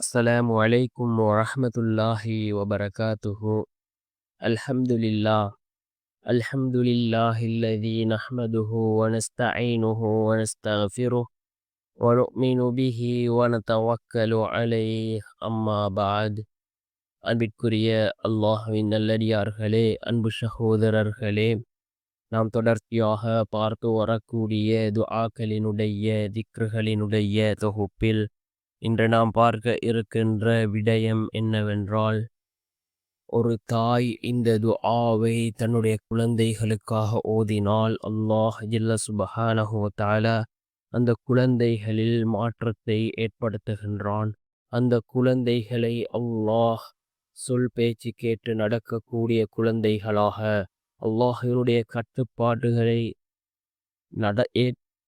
السلام عليكم ورحمة الله وبركاته الحمد لله الحمد لله الذي نحمده ونستعينه ونستغفره ونؤمن به ونتوكل عليه أما بعد அன்பிற்குரிய அல்லாஹுவின் நல்லடியார்களே அன்பு சகோதரர்களே நாம் தொடர்ச்சியாக பார்த்து வரக்கூடிய துஆக்களினுடைய திக்ருகளினுடைய தொகுப்பில் இன்று நாம் பார்க்க இருக்கின்ற விடயம் என்னவென்றால் ஒரு தாய் இந்த துஆவை தன்னுடைய குழந்தைகளுக்காக ஓதினால் அல்லாஹ் ஜில்ல சுபஹானஹு அந்த குழந்தைகளில் மாற்றத்தை ஏற்படுத்துகின்றான். அந்த குழந்தைகளை அல்லாஹ் சொல் பேச்சு கேட்டு நடக்கக்கூடிய குழந்தைகளாக அல்லாஹினுடைய கட்டுப்பாடுகளை நட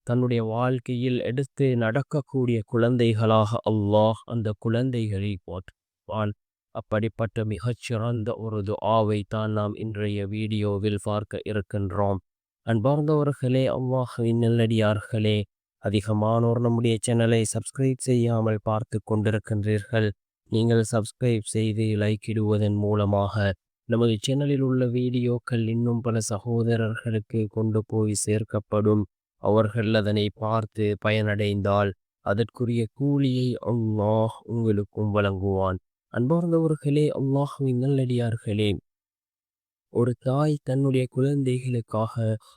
தன்னுடைய வாழ்க்கையில் எடுத்து நடக்கக்கூடிய குழந்தைகளாக அல்லாஹ் அந்த குழந்தைகளை போற்றுவான். அப்படிப்பட்ட மிகச்சிறந்த ஒரு துஆவை தான் நாம் இன்றைய வீடியோவில் பார்க்க இருக்கின்றோம். அன்பார்ந்தவர்களே அல்லாஹின் நல்லடியார்களே அதிகமானோர் நம்முடைய சேனலை சப்ஸ்கிரைப் செய்யாமல் பார்த்து கொண்டிருக்கின்றீர்கள். நீங்கள் சப்ஸ்கிரைப் செய்து லைக் இடுவதன் மூலமாக நமது சேனலில் உள்ள வீடியோக்கள் இன்னும் பல சகோதரர்களுக்கு கொண்டு போய் சேர்க்கப்படும். அவர்கள் அதனை பார்த்து பயனடைந்தால் அதற்குரிய கூலியை அல்லாஹ் உங்களுக்கும் வழங்குவான். அன்பார்ந்தவர்களே அல்லாஹுவின் நல்லடியார்களே ஒரு தாய் தன்னுடைய குழந்தைகளுக்காக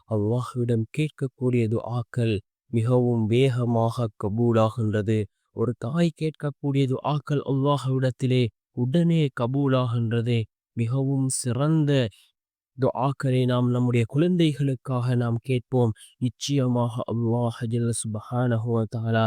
அல்லாஹுவிடம் கேட்கக்கூடியது ஆக்கள் மிகவும் வேகமாக கபூலாகின்றது. ஒரு தாய் கேட்கக்கூடியது ஆக்கள் அல்லாஹுவிடத்திலே உடனே கபூலாகின்றது. மிகவும் சிறந்த துஆக்களை நாம் நம்முடைய குழந்தைகளுக்காக நாம் கேட்போம். நிச்சயமாக அல்லாஹ் சுபஹானஹு தாலா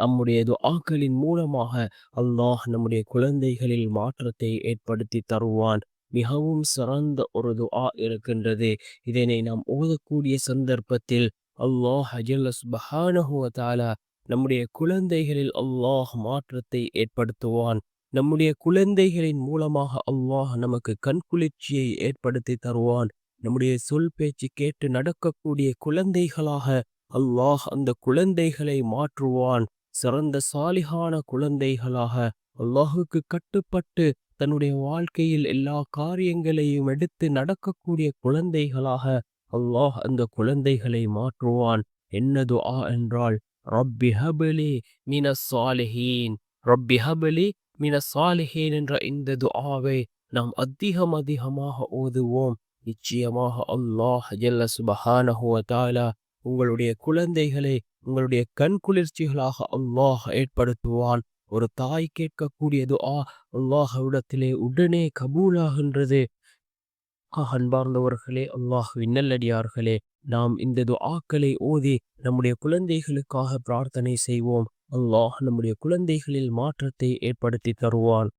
நம்முடைய துஆக்களின் மூலமாக அல்லாஹ் நம்முடைய குழந்தைகளில் மாற்றத்தை ஏற்படுத்தி தருவான். மிகவும் சிறந்த ஒரு துஆ இருக்கின்றது. இதனை நாம் ஓதக்கூடிய சந்தர்ப்பத்தில் அல்லாஹ் சுபஹானஹு தாலா நம்முடைய குழந்தைகளில் அல்லாஹ் மாற்றத்தை ஏற்படுத்துவான். நம்முடைய குழந்தைகளின் மூலமாக அல்லாஹ் நமக்கு கண்குளிர்ச்சியை ஏற்படுத்தி தருவான். நம்முடைய சொல் பேச்சு கேட்டு நடக்கக்கூடிய குழந்தைகளாக அல்லாஹ் அந்த குழந்தைகளை மாற்றுவான். சிறந்த சாலிகான குழந்தைகளாக அல்லாஹுக்கு கட்டுப்பட்டு தன்னுடைய வாழ்க்கையில் எல்லா காரியங்களையும் எடுத்து நடக்கக்கூடிய குழந்தைகளாக அல்லாஹ் அந்த குழந்தைகளை மாற்றுவான். என்னது ஆ என்றால் ரப்பி ஹபலி மின சாலிஹீன். ரப்பி ஹபலி மின சாலிஹேன் என்ற இந்த துஆவை நாம் அதிகம் அதிகமாக ஓதுவோம். நிச்சயமாக அல்லாஹ் ஜல்ல சுபஹானஹுவதாலா உங்களுடைய குழந்தைகளை உங்களுடைய கண் குளிர்ச்சிகளாக அல்லாஹ் ஏற்படுத்துவான். ஒரு தாய் கேட்கக்கூடிய துஆ அல்லாஹவிடத்திலே உடனே கபூலாகின்றது. அன்பார்ந்தவர்களே அல்லாஹ் விண்ணல்லடியார்களே நாம் இந்த துஆக்களை ஓதி நம்முடைய குழந்தைகளுக்காக பிரார்த்தனை செய்வோம். அல்லாஹ் நம்முடைய குழந்தைகளில் மாற்றத்தை ஏற்படுத்தி தருவான்.